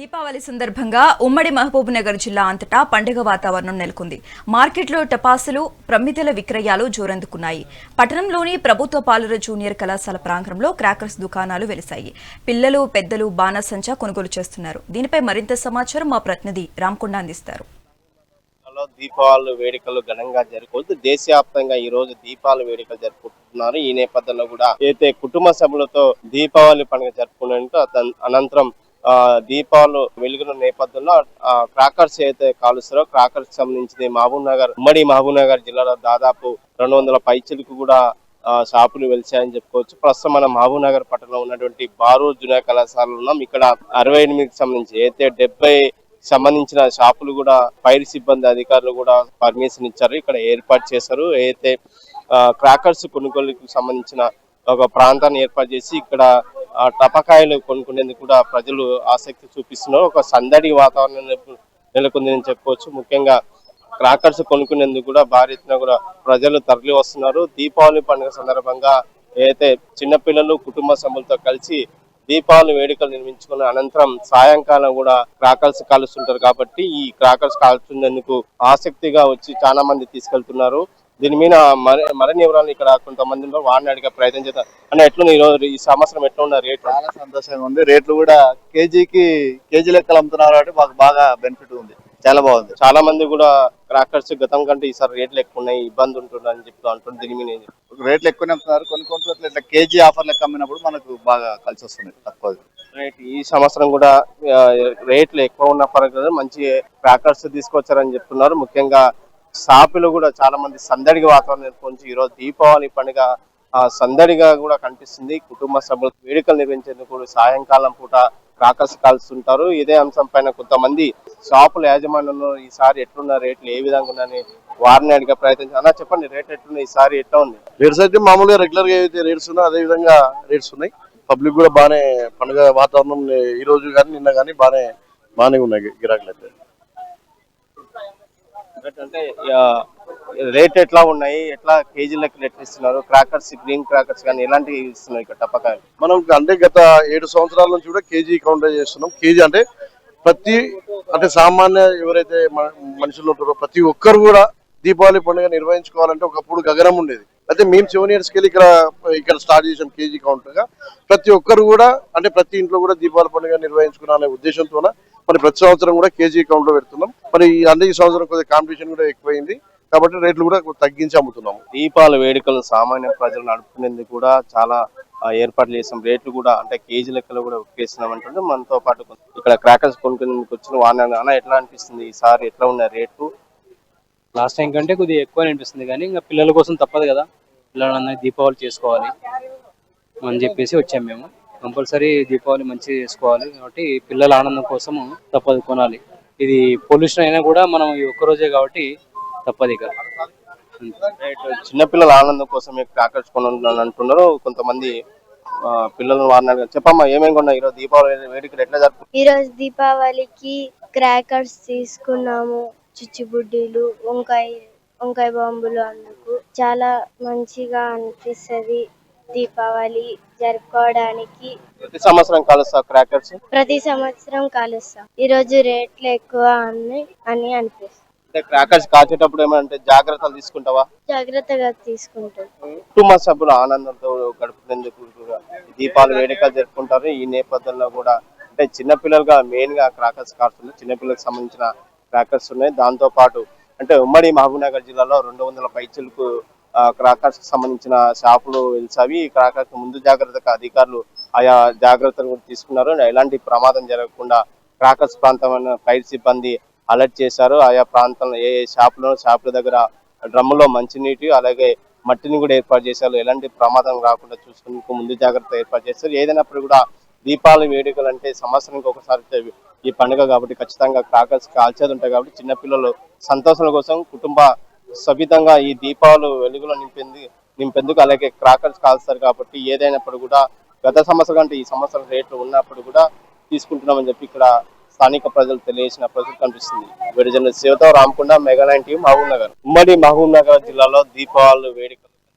దీపావళి సందర్భంగా ఉమ్మడి మహబూబ్ నగర్ జిల్లా అంతటా పండుగ వాతావరణం నెలకొంది. మార్కెట్లో టపాసులు ప్రమితల విక్రయాలు జోరందుకున్నాయి. పట్టణంలోని ప్రభుత్వ పాలుర జూనియర్ కళాశాల ప్రాంగణంలో క్రాకర్స్ దుకాణాలు వెలిశాయి పిల్లలు పెద్దలు బాణసంచా కొనుగోలు చేస్తున్నారు. దీనిపై మరింత సమాచారం మా ప్రతినిధి రామ్కొండ అందిస్తారు. దీపావళి వేడుకలు ఘనంగా జరుపుకుంటూ దేశవ్యాప్తంగా ఈ రోజు దీపావళి వేడుకలు జరుపుకుంటున్నారు. ఈ నేపథ్యంలో కూడా అయితే కుటుంబ సభ్యులతో దీపావళి పండుగ జరుపుకునేందుకు అనంతరం దీపాలు వెలుగుల నేపథ్యంలో క్రాకర్స్ అయితే కాలుస్తారో క్రాకర్స్ సంబంధించింది మహబూబ్ నగర్ ఉమ్మడి మహబూబ్ నగర్ జిల్లాలో దాదాపు రెండు వందల పైచలకు కూడా షాపులు వెలిచాయని చెప్పుకోవచ్చు. ప్రస్తుతం మన మహబూబ్ నగర్ పట్టణంలో ఉన్నటువంటి బారు జూనియర్ కళాశాలలో ఉన్నాం. ఇక్కడ అరవై ఎనిమిదికి సంబంధించి అయితే డెబ్బై సంబంధించిన షాపులు కూడా ఫైర్ సిబ్బంది అధికారులు కూడా పర్మిషన్ ఇచ్చారు. ఇక్కడ ఏర్పాటు చేశారు. అయితే క్రాకర్స్ కొనుగోలుకు సంబంధించిన ఒక ప్రాంతాన్ని ఏర్పాటు చేసి ఇక్కడ టపకాయలు కొనుక్కునేందుకు కూడా ప్రజలు ఆసక్తి చూపిస్తున్నారు. ఒక సందడి వాతావరణం నెలకొందని చెప్పుకోవచ్చు ముఖ్యంగా క్రాకర్స్ కొనుక్కునేందుకు కూడా భారీ ఎత్తున కూడా ప్రజలు తరలి వస్తున్నారు. దీపావళి పండుగ సందర్భంగా ఏదైతే చిన్నపిల్లలు కుటుంబ సభ్యులతో కలిసి దీపావళి వేడుకలు నిర్మించుకున్న అనంతరం సాయంకాలం కూడా క్రాకర్స్ కాలుస్తుంటారు కాబట్టి ఈ క్రాకర్స్ కాల్చుకునేందుకు ఆసక్తిగా వచ్చి చాలా మంది తీసుకెళ్తున్నారు. దీని మీద మరి మరిన్ని వివరాలు ఇక్కడ కొంతమందిలో వాడిని అడిగే ప్రయత్నం చేద్దాం. అన్న ఎట్లుంది ఈ రోజు ఈ సంవత్సరం? ఎట్లా ఉన్న రేట్? చాలా సంతోషంగా ఉంది. రేట్లు కూడా కేజీకి కేజీ లెక్కలు అమ్ముతున్నారు కాబట్టి మాకు బాగా బెనిఫిట్ ఉంది. చాలా బాగుంది. చాలా మంది కూడా క్రాకర్స్ గతం కంటే ఈసారి రేట్లు ఎక్కువ ఉన్నాయి ఇబ్బంది ఉంటుంది అని చెప్పి అంటుంది దీని మీద? రేట్లు ఎక్కువనే అమ్ముతున్నారు. కొన్ని కొన్ని చోట్ల ఇట్లా కేజీ ఆఫర్ లెక్క అమ్మినప్పుడు మనకు బాగా కలిసి వస్తుంది. తక్కువ. రేట్. ఈ సంవత్సరం కూడా రేట్లు ఎక్కువ ఉన్న పర్వాలేదు మంచి క్రాకర్స్ తీసుకొచ్చారని చెప్తున్నారు. ముఖ్యంగా షాపులు కూడా చాలా మంది సందడిగా వాతావరణం నెలకొంచి ఈ రోజు దీపావళి పండుగ ఆ, సందడిగా కూడా కనిపిస్తుంది. కుటుంబ సభ్యులకు వేడుకలు నిర్వహించేందుకు కూడా సాయంకాలం పూట క్రాకర్స్ కాల్స్తుంటారు ఇదే అంశం పైన కొంతమంది షాపుల యాజమాన్యంలో ఈసారి ఎట్లున్న రేట్లు ఏ విధంగా ఉన్నాయని వారిని అడిగే ప్రయత్నం అలా చెప్పండి రేట్ ఎట్లున్నాయి? ఈసారి ఎట్లా ఉంది? రేట్స్ అయితే మామూలుగా రెగ్యులర్గా అయితే రేట్స్ ఉన్నాయో అదే విధంగా రేట్స్ ఉన్నాయి. పబ్లిక్ కూడా బాగానే పండుగ వాతావరణం ఈ రోజు కానీ నిన్న కానీ బాగానే బాగానే ఉన్నాయి గిరాకులు అయితే. అంటే రేట్ ఎట్లా ఉన్నాయి? ఎట్లా కేజీ లెక్కలు ఎట్లా ఇస్తున్నారు? క్రాకర్స్ గ్రీన్ క్రాకర్స్ కానీ ఎలాంటివి ఇస్తున్నారు ఇక్కడ టపకాయలు? మనం అంటే గత ఏడు సంవత్సరాల నుంచి కూడా కేజీ కౌంటర్ చేస్తున్నాం. కేజీ అంటే ప్రతి అంటే సామాన్య ఎవరైతే మనుషులు ఉంటారో ప్రతి ఒక్కరు కూడా దీపావళి పండుగ నిర్వహించుకోవాలంటే ఒకప్పుడు గగనం ఉండేది. అయితే మేము సెవెన్ ఇయర్స్కి వెళ్ళి ఇక్కడ ఇక్కడ స్టార్ట్ చేసాం కేజీ కౌంటర్గా ప్రతి ఒక్కరు కూడా అంటే ప్రతి ఇంట్లో కూడా దీపావళి పండుగ నిర్వహించుకున్నానే ఉద్దేశంతోన మరి ప్రతి సంవత్సరం కూడా కేజీ కౌంట్లో పెడుతున్నాం. మరి ఈ- అంటే ఈ సంవత్సరం కొద్దిగా కాంపిటీషన్ కూడా ఎక్కువైంది. కాబట్టి రేట్లు కూడా తగ్గించి అమ్ముతున్నాము. దీపావళి వేడుకలు సామాన్య ప్రజలు నడుపుకునేందుకు కూడా చాలా ఏర్పాట్లు చేసాం. రేట్లు కూడా అంటే కేజీ లెక్కలు కూడా ఒకేస్తున్నాం అంటుంటే మనతో పాటు ఇక్కడ క్రాకర్స్ కొనుక్కునేందుకు వచ్చిన అన్న ఎట్లా అనిపిస్తుంది? ఈసారి ఎట్లా ఉన్నాయి రేట్లు? లాస్ట్ టైం కంటే కొద్దిగా ఎక్కువ అనిపిస్తుంది కానీ ఇంకా పిల్లల కోసం తప్పదు కదా. పిల్లలందరూ దీపావళి చేసుకోవాలి అని చెప్పేసి వచ్చాం మేము. కంపల్సరీ దీపావళి మంచిగా చేసుకోవాలి కాబట్టి పిల్లల ఆనందం కోసం తప్పదు కొనాలి. ఇది పొల్యూషన్ అయినా కూడా మనం ఈ ఒక్క రోజే కాబట్టి తప్పదు ఇక. చిన్నపిల్లల ఆనందం కోసమే క్రాకర్స్ కొనాలని అంటున్నారు. కొంతమంది పిల్లలను అడిగారు. చెప్పమ్మా ఏమేమి కొన్నా ఈరోజు దీపావళి వేడుకలు ఎట్లా జరుపు? ఈ రోజు దీపావళికి క్రాకర్స్ తీసుకున్నాము. చిచ్చుబుడ్డీలు వంకాయ వంకాయ బాంబులు అందుకు. చాలా మంచిగా అనిపిస్తది. దీపావళి జరుపుకోవడానికి ప్రతి సంవత్సరం కలుస్తా క్రాకర్స్? ప్రతి సంవత్సరం కలుస్తాం. ఈ రోజు రేట్లు ఎక్కువ అని అని అనిపిస్తుంది. అంటే క్రాకర్స్ కాల్చేటప్పుడు ఏమంటే జాగ్రత్తలు తీసుకుంటావా? జాగ్రత్తగా తీసుకుంటాం. కుటుంబ సభ్యులు ఆనందంతో గడుపునేందుకు కూడా దీపావళి వేడుకలు జరుపుకుంటారు. ఈ నేపథ్యంలో కూడా అంటే చిన్నపిల్లలుగా మెయిన్గా క్రాకర్స్ కాల్చున్నారు చిన్నపిల్లలకు సంబంధించిన క్రాకర్స్ ఉన్నాయి. దాంతో పాటు అంటే ఉమ్మడి మహబూబ్నగర్ జిల్లాలో రెండు వందల పైచులకు క్రాకర్స్కి సంబంధించిన షాపులు వెలిసావి. ఈ క్రాకర్స్ ముందు జాగ్రత్తగా అధికారులు ఆయా జాగ్రత్తలు కూడా తీసుకున్నారు. ఎలాంటి ప్రమాదం జరగకుండా క్రాకర్స్ ప్రాంతమైన ఫైర్ సిబ్బంది అలర్ట్ చేశారు. ఆయా ప్రాంతంలో ఏ షాపులో షాపుల దగ్గర డ్రమ్ములో మంచినీటి అలాగే మట్టిని కూడా ఏర్పాటు చేశారు. ఎలాంటి ప్రమాదం రాకుండా చూసుకునేందుకు ముందు జాగ్రత్త ఏర్పాటు చేశారు. ఏదైనప్పుడు కూడా దీపావళి వేడుకలు అంటే సంవత్సరానికి ఒకసారి ఈ పండుగ కాబట్టి ఖచ్చితంగా క్రాకర్స్ కాల్చేది ఉంటాయి కాబట్టి చిన్నపిల్లలు సంతోషాల కోసం కుటుంబ సభితంగా ఈ దీపాలు వెలుగులో నింపింది నింపేందుకు అలాగే క్రాకర్స్ కాల్స్తారు కాబట్టి ఏదైనప్పుడు కూడా గత సంవత్సరం కంటే ఈ సంవత్సరం రేట్లు ఉన్నప్పుడు కూడా తీసుకుంటున్నామని చెప్పి ఇక్కడ స్థానిక ప్రజలు తెలియజేసిన ప్రజలు కనిపిస్తుంది. విడుదల శివతో Ramakonda mega nine team Mahabubnagar ఉమ్మడి మహబూబ్ నగర్ జిల్లాలో దీపావళి వేడుక